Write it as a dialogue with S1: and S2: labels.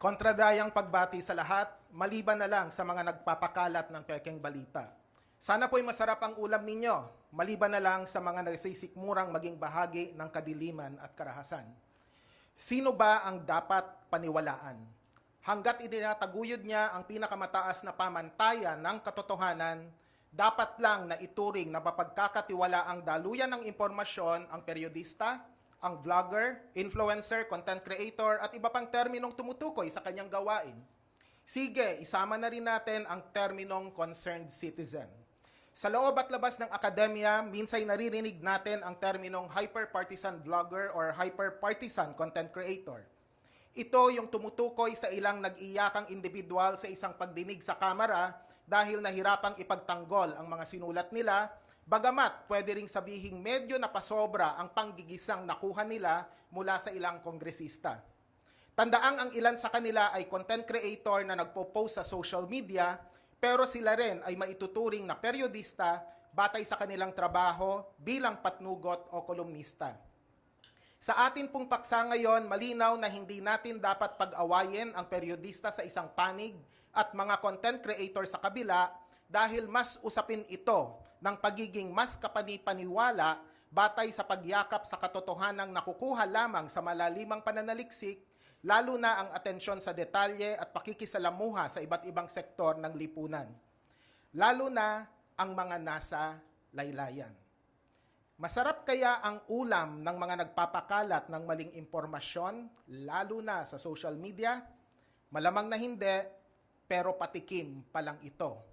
S1: Kontradayang pagbati sa lahat, maliban na lang sa mga nagpapakalat ng pekeng balita. Sana po'y masarap ang ulam ninyo, maliban na lang sa mga nagsisikmurang maging bahagi ng kadiliman at karahasan. Sino ba ang dapat paniwalaan? Hanggat itinataguyod niya ang pinakamataas na pamantayan ng katotohanan, dapat lang na ituring na mapagkakatiwala ang daluyan ng impormasyon ang periodista, ang vlogger, influencer, content creator at iba pang terminong tumutukoy sa kanyang gawain. Sige, isama na rin natin ang terminong concerned citizen. Sa loob at labas ng akademya, minsay naririnig natin ang terminong hyper-partisan vlogger or hyper-partisan content creator. Ito yung tumutukoy sa ilang nag-iyakang individual sa isang pagdinig sa kamera dahil nahirapang ipagtanggol ang mga sinulat nila, bagamat pwede ring sabihing medyo napasobra ang panggigisang nakuha nila mula sa ilang kongresista. Tandaang ang ilan sa kanila ay content creator na nagpo-post sa social media, pero sila rin ay maituturing na periodista batay sa kanilang trabaho bilang patnugot o kolumnista. Sa atin pong paksa ngayon, malinaw na hindi natin dapat pag-awayin ang periodista sa isang panig at mga content creator sa kabila dahil mas usapin ito ng pagiging mas kapanipaniwala batay sa pagyakap sa katotohanang nakukuha lamang sa malalimang pananaliksik, lalo na ang atensyon sa detalye at pakikisalamuha sa iba't ibang sektor ng lipunan. Lalo na ang mga nasa laylayan. Masarap kaya ang ulam ng mga nagpapakalat ng maling impormasyon, lalo na sa social media? Malamang na hindi, pero patikim pa lang ito.